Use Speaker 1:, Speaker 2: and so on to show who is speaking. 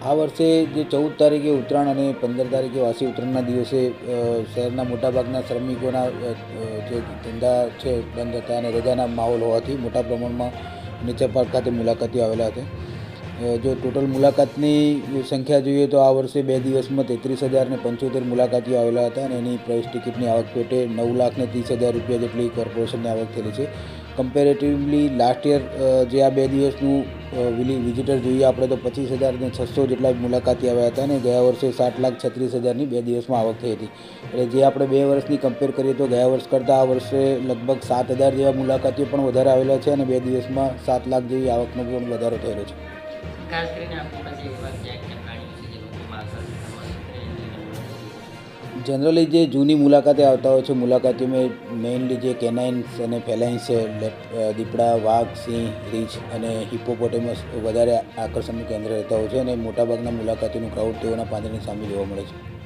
Speaker 1: આ વર્ષે જે ચૌદ તારીખે ઉત્તરાયણ અને પંદર તારીખે વાસી ઉત્તરાયણના દિવસે શહેરના મોટાભાગના શ્રમિકોના જે ધંધા છે, બંધ હતા અને રજાના માહોલ હોવાથી મોટા પ્રમાણમાં નેચર પાર્ક ખાતે મુલાકાતીઓ આવેલા હતા. જો ટોટલ મુલાકાતની સંખ્યા જોઈએ તો આ વર્ષે બે દિવસમાં તેત્રીસ હજાર ને પંચોતેર મુલાકાતીઓ આવેલા હતા અને એની પ્રવેશ ટિકિટની આવક પેટે નવ લાખ ને ત્રીસ હજાર રૂપિયા જેટલી કોર્પોરેશનની આવક થયેલી છે. કમ્પેરેટિવલી લાસ્ટ યર જે આ બે દિવસનું વિઝિટર જોઈએ. આપણે તો પચીસ હજાર ને છસો જેટલા મુલાકાતી આવ્યા હતા અને ગયા વર્ષે સાત લાખ છત્રીસ હજારની બે દિવસમાં આવક થઈ હતી. એટલે જે આપણે બે વર્ષની કમ્પેર કરીએ તો ગયા વર્ષ કરતાં આ વર્ષે લગભગ સાત હજાર જેવા મુલાકાતીઓ પણ વધારે આવેલા છે અને બે દિવસમાં સાત લાખ જેવી આવકનો પણ વધારો થયેલો છે. જનરલી જે જૂની મુલાકાતે આવતા હોય છે મુલાકાતીઓમાં મેઇનલી જે કેનાઇન્સ અને ફેલાઇન્સ છે દીપડા, વાઘ, સિંહ, રીંછ અને હિપોપોટેમસ વધારે આકર્ષણનું કેન્દ્ર રહેતા હોય છે અને મોટાભાગના મુલાકાતીઓનું ક્રાઉડ તેઓના પાંદડાની સામે જોવા મળે છે.